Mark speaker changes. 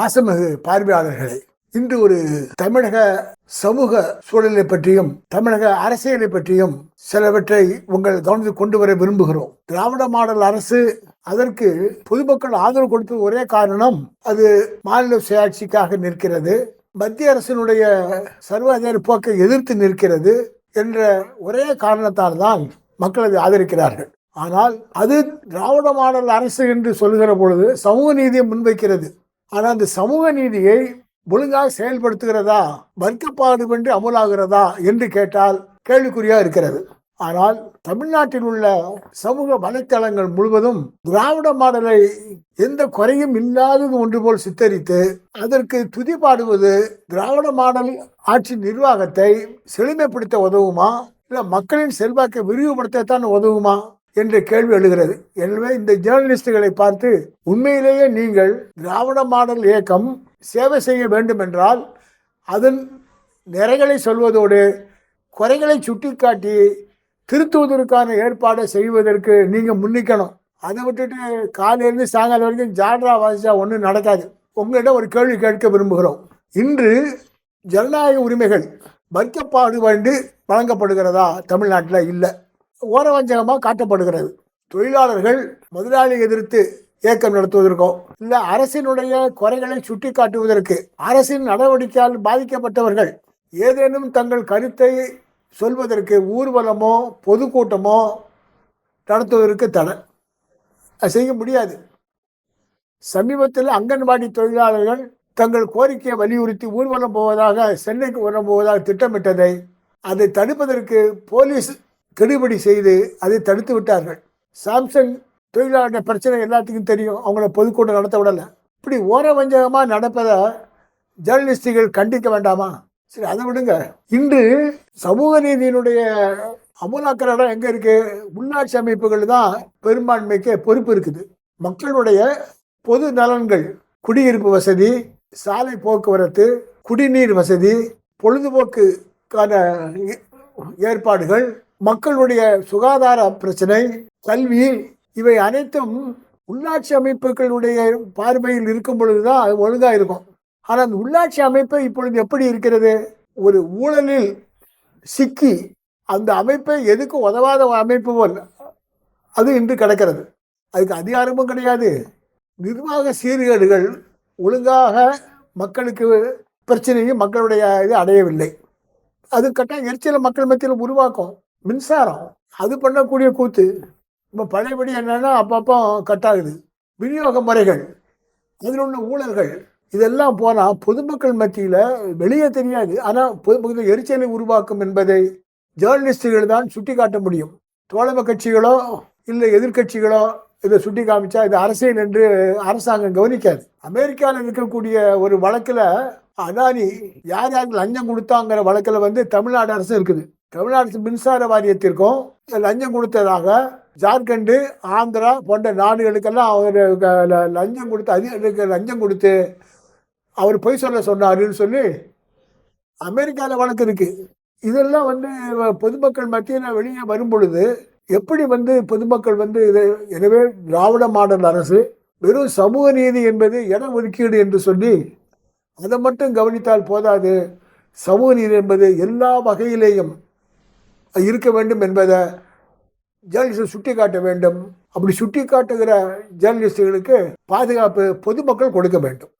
Speaker 1: பாசமிகு பார்வையாளர்களே இன்று ஒரு தமிழக சமூக சூழலை பற்றியும் தமிழக அரசியலை பற்றியும் சிலவற்றை உங்கள் கவனத்துக்கு கொண்டு வர விரும்புகிறோம். திராவிட மாடல் அரசு அதற்கு பொதுமக்கள் ஆதரவு கொடுத்தது ஒரே காரணம் அது மாநில சுயாட்சிக்காக நிற்கிறது. மத்திய அரசினுடைய சர்வாதிகார போக்கை எதிர்த்து நிற்கிறது என்ற ஒரே காரணத்தால் தான் மக்கள் அதை ஆதரிக்கிறார்கள். ஆனால் அது திராவிட மாடல் அரசு என்று சொல்லுகிற பொழுது சமூக நீதியை முன்வைக்கிறது. ஆனால் அந்த சமூக நீதியை ஒழுங்காக செயல்படுத்துகிறதா வர்க்கப்பாடுபன்றி அமலாகிறதா என்று கேட்டால் கேள்விக்குறியாக இருக்கிறது. ஆனால் தமிழ்நாட்டில் உள்ள சமூக வலைத்தளங்கள் முழுவதும் திராவிட மாடலை எந்த குறையும் இல்லாதது ஒன்று போல் சித்தரித்து அதற்கு துதி பாடுவது திராவிட மாடல் ஆட்சி நிர்வாகத்தை செழுமைப்படுத்த உதவுமா? இல்லை மக்களின் செல்வாக்கை விரிவுபடுத்தத்தான் உதவுமா? என்ற கேள்வி எழுகிறது. எனவே இந்த ஜேர்னலிஸ்டுகளை பார்த்து உண்மையிலேயே நீங்கள் திராவிட மாடல் இயக்கம் சேவை செய்ய வேண்டும் என்றால் அதன் நிறைகளை சொல்வதோடு குறைகளை சுட்டிக்காட்டி திருத்துவதற்கான ஏற்பாடை செய்வதற்கு நீங்கள் முன்னிக்கணும். அதை விட்டுட்டு காலையிலேருந்து சாயங்காலம் வரைக்கும் ஜாட்ரா வாசிச்சா ஒன்றும் நடக்காது. உங்கள்கிட்ட ஒரு கேள்வி கேட்க விரும்புகிறோம். இன்று ஜனநாயக உரிமைகள் வர்க்கப்பாடு வேண்டி வழங்கப்படுகிறதா தமிழ்நாட்டில் இல்லை. ஓரவஞ்சகமாக காட்டப்படுகிறது. தொழிலாளர்கள் முதலாளி எதிர்த்து இயக்கம் நடத்துவதற்கோ இல்லை அரசினுடைய குறைகளை சுட்டி காட்டுவதற்கு அரசின் நடவடிக்கையால் பாதிக்கப்பட்டவர்கள் ஏதேனும் தங்கள் கருத்தை சொல்வதற்கு ஊர்வலமோ பொதுக்கூட்டமோ நடத்துவதற்கு தடை. செய்ய முடியாது. சமீபத்தில் அங்கன்வாடி தொழிலாளர்கள் தங்கள் கோரிக்கையை வலியுறுத்தி ஊர்வலம் போவதாக சென்னைக்கு வர போவதாக திட்டமிட்டதை அதை தடுப்பதற்கு போலீஸ் கெடுபடி செய்து அதை தடுத்து விட்டார்கள். சாம்சங் தொழிலாளர் பிரச்சனை எல்லாத்துக்கும் தெரியும். அவங்கள பொதுக்கூட்டம் நடத்த விடலை. இப்படி ஓரவஞ்சகமாக நடப்பதை ஜேர்னலிஸ்டுகள் கண்டிக்க வேண்டாமா? சரி அதை விடுங்க. இன்று சமூக நீதியினுடைய அமுலாக்கரடம் எங்கே இருக்குது உள்ளாட்சி அமைப்புகள் தான் பெரும்பான்மைக்கு பொறுப்பு இருக்குது. மக்களுடைய பொது நலன்கள் குடியிருப்பு வசதி சாலை போக்குவரத்து குடிநீர் வசதி பொழுதுபோக்குக்கான ஏ- ஏற்பாடுகள் மக்களுடைய சுகாதார பிரச்சனை கல்வி இவை அனைத்தும் உள்ளாட்சி அமைப்புகளுடைய பார்வையில் இருக்கும் பொழுதுதான் அது ஒழுங்காக இருக்கும். ஆனால் அந்த உள்ளாட்சி அமைப்பு இப்பொழுது எப்படி இருக்கிறது? ஒரு ஊழலில் சிக்கி அந்த அமைப்பை எதுக்கு உதவாத அமைப்பு போல் அது இன்று கிடக்கிறது. அதுக்கு அதிகாரமும் கிடையாது. நிர்வாக சீர்கேடுகள் ஒழுங்காக மக்களுக்கு பிரச்சனையும் மக்களுடைய இது அடையவில்லை. அது கட்டாயம் எரிச்சலை மக்கள் மத்தியில் உருவாக்கும். மின்சாரம் அது பண்ணக்கூடிய கூத்து. இப்போ பழையபடி என்னன்னா அப்பப்போ கட் ஆகுது விநியோக முறைகள் அதில் உள்ள ஊழல்கள் இதெல்லாம் போனால் பொதுமக்கள் மத்தியில் வெளியே தெரியாது. ஆனால் பொதுமக்கள் எரிச்சலை உருவாக்கும் என்பதை ஜேர்னலிஸ்டுகள் தான் சுட்டி காட்ட முடியும். தோழமை கட்சிகளோ இல்லை எதிர்க்கட்சிகளோ இதை சுட்டி காமிச்சா இது அரசியல் என்று அரசாங்கம் கவனிக்காது. அமெரிக்காவில் இருக்கக்கூடிய ஒரு வழக்கில் அதானி யார் யாருக்கு லஞ்சம் கொடுத்தாங்கிற வழக்கில் வந்து தமிழ்நாடு அரசு இருக்குது. தமிழ்நாடு மின்சார வாரியத்திற்கும் லஞ்சம் கொடுத்ததாக ஜார்க்கண்டு ஆந்திரா போன்ற நாடுகளுக்கெல்லாம் அவர் லஞ்சம் கொடுத்து அதிக லஞ்சம் கொடுத்து அவர் பொய் சொல்ல சொன்னாருன்னு சொல்லி அமெரிக்காவில் வழக்கு இருக்குது இதெல்லாம் வந்து பொதுமக்கள் மத்தியில் வெளியே வரும் பொழுது எப்படி வந்து பொதுமக்கள் வந்து இதை எனவே திராவிட மாடல் அரசு வெறும் சமூக நீதி என்பது இட ஒதுக்கீடு என்று சொல்லி அதை மட்டும் கவனித்தால் போதாது. சமூக நீதி என்பது எல்லா வகையிலேயும் இருக்க வேண்டும் என்பதை ஜேர்னலிஸ்ட் சுட்டி காட்ட வேண்டும். அப்படி சுட்டி காட்டுகிற ஜேர்னலிஸ்டுகளுக்கு பாதுகாப்பு பொதுமக்கள் கொடுக்க வேண்டும்.